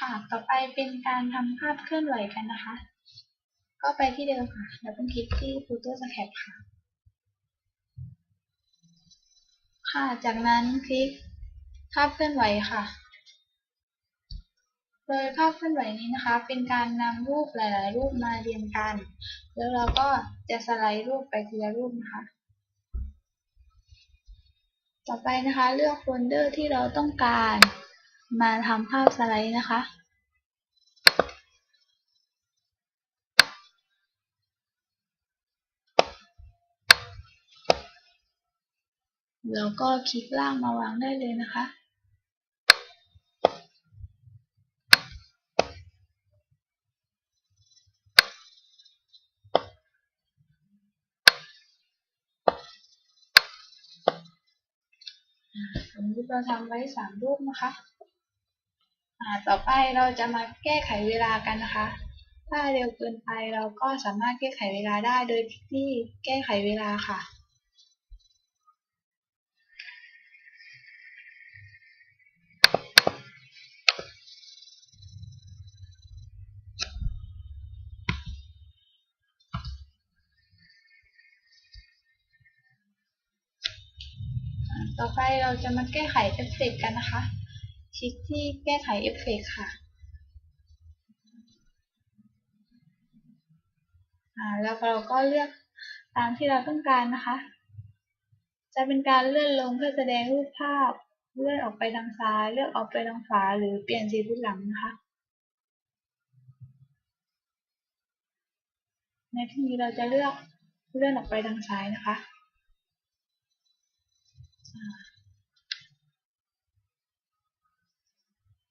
ค่ะ ต่อไปเป็นการทำภาพเคลื่อนไหวกันนะคะ ก็ไปที่เดิมค่ะ แล้วก็คลิกที่ Photo Scap ค่ะ ค่ะ จากนั้นคลิกภาพเคลื่อนไหวค่ะ โดยภาพเคลื่อนไหวนี้นะคะ เป็นการนำรูปหลาย ๆ รูปมาเรียงกัน แล้วเราก็จะสไลด์รูปไปทีละรูปนะคะ ต่อไปนะคะ เลือกโฟลเดอร์ที่เราต้องการ มาทำภาพสไลด์นะคะ แล้วก็คลิกล่ากมาวางได้เลยนะคะสมมติเราทำไว้สามรูปนะคะ ต่อไปเราจะมาแก้ไขเวลากันนะคะ ถ้าเร็วเกินไปเราก็สามารถแก้ไขเวลาได้โดยที่แก้ไขเวลาค่ะ ต่อไปเราจะมาแก้ไขเอฟเฟกต์กันนะคะ คลิกที่แก้ไขเอฟเฟกค่ะแล้วเราก็เลือกตามที่เราต้องการนะคะ จะเป็นการเลื่อนลงเพื่อแสดงรูปภาพ เลื่อนออกไปทางซ้าย เลือกออกไปทางขวา หรือเปลี่ยนสีพื้นหลังนะคะ ในที่นี้เราจะเลือกเลื่อนออกไปทางซ้ายนะคะ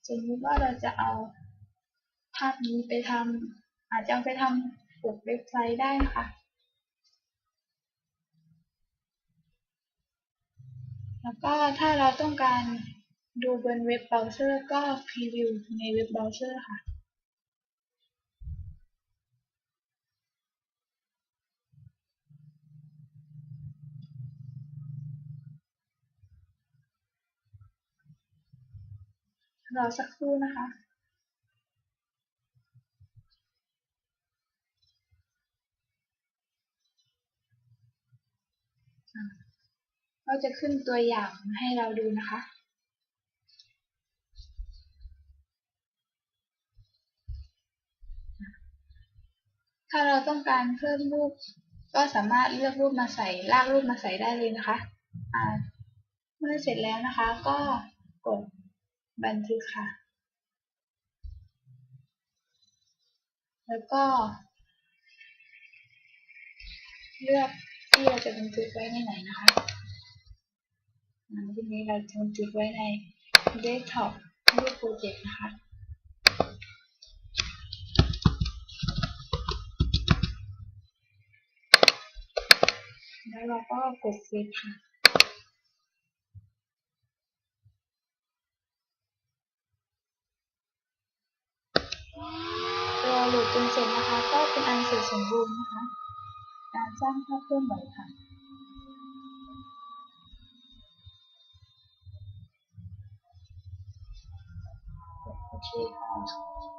สมมติว่าเราจะเอาภาพนี้ไปทำอาจจะเอาไปทำปกเว็บไซต์ได้นะคะแล้วก็ถ้าเราต้องการดูบนเว็บเบราว์เซอร์ก็พรีวิวในเว็บเบราว์เซอร์ค่ะ รอสักครู่นะคะก็จะขึ้นตัวอย่างให้เราดูนะคะ ถ้าเราต้องการเพิ่มรูป ก็สามารถเลือกรูปมาใส่ลากรูปมาใส่ได้เลยนะคะ เมื่อเสร็จแล้วนะคะก็กด บันทึกค่ะ แล้วก็ เลือกที่เราจะบันทึกไว้ในไหนนะคะทีนี้เราจะบันทึกไว้ใน Desktop รูปโปรเจกต์นะคะแล้วเราก็กดเซฟค่ะ จนเสร็จนะคะ ก็เป็นอันเสร็จสมบูรณ์นะคะ การสร้างภาพเคลื่อนไหวค่ะโอเคค่ะ